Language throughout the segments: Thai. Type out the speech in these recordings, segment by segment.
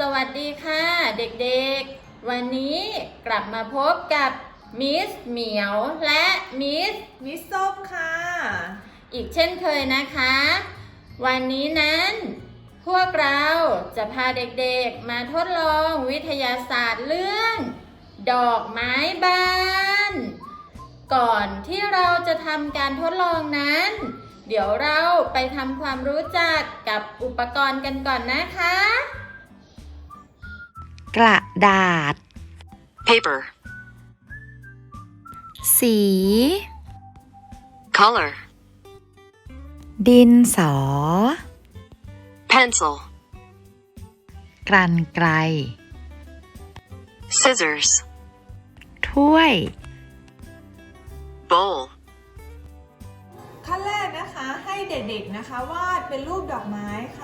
สวัสดีค่ะ เด็กๆ วันนี้กลับมาพบกับมิสเหมียวและมิสมิสส้มค่ะ อีกเช่นเคยนะคะ วันนี้นั้น พวกเราจะพาเด็กๆมาทดลองวิทยาศาสตร์เรื่อง ดอกไม้บาน ก่อนที่เราจะทำการทดลองนั้น เดี๋ยวเราไปทำความรู้จักกับอุปกรณ์กันก่อนนะคะ กระดาษ paper, สี color, ดินสอ pencil, กรันไกร scissors, ถ้วย bowl, ขั้นแรกนะคะให้เด็กๆนะคะวาดเป็นรูปดอกไม้ค่ะ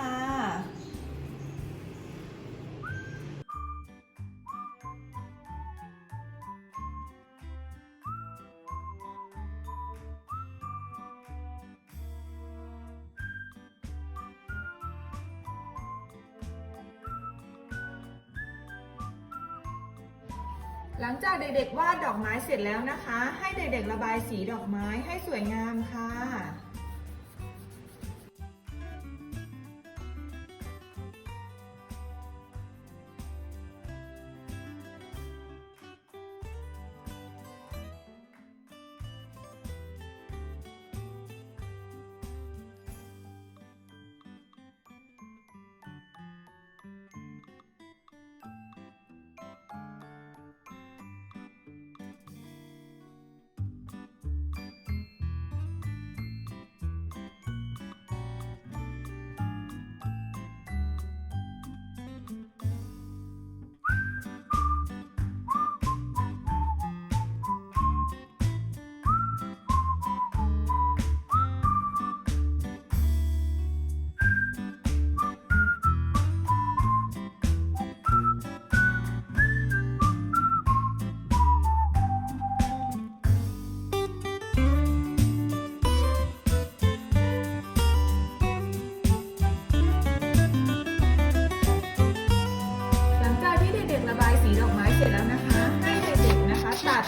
หลังจากเด็กๆวาดดอกไม้เสร็จแล้วนะคะ ให้เด็กๆระบายสีดอกไม้ให้สวยงามค่ะ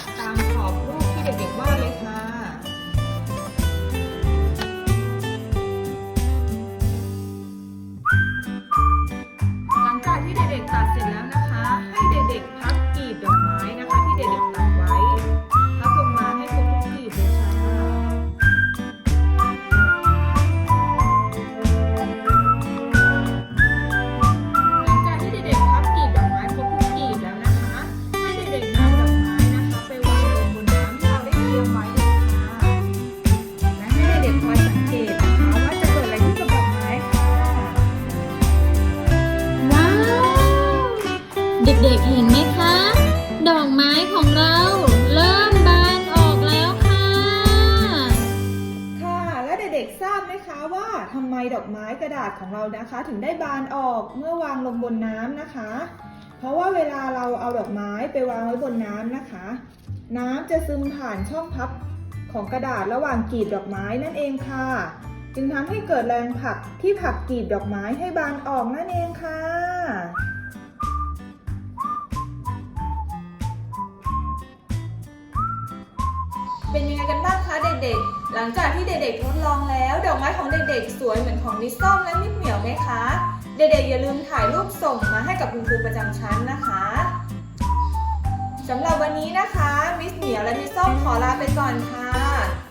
ๆน เด็กๆ เห็นไหมคะ ดอกไม้ของเราเริ่มบานออกแล้วค่ะ ค่ะ และเด็กๆ ทราบไหมคะว่าทำไมดอกไม้กระดาษของเรานะคะ ถึงได้บานออกเมื่อวางลงบนน้ำนะคะ เพราะว่าเวลาเราเอาดอกไม้ไปวางไว้บนน้ำนะคะ น้ำจะซึมผ่านช่องพับของกระดาษระหว่างกลีบดอกไม้นั่นเองค่ะ จึงทำให้เกิดแรงผลักที่ผลักกลีบดอกไม้ให้บานออกนั่นเองค่ะ เป็นยังไงกันบ้างคะเด็กๆ หลังจากที่เด็กๆทดลองแล้ว ดอกไม้ของเด็กๆ สวยเหมือนของมิสส้มและมิสเหมียวไหมคะ เด็กๆอย่าลืมถ่ายรูปส่งมาให้กับคุณครูประจำชั้นนะคะสำหรับวันนี้นะคะ มิสเหมียวและมิสส้มขอลาไปก่อนค่ะ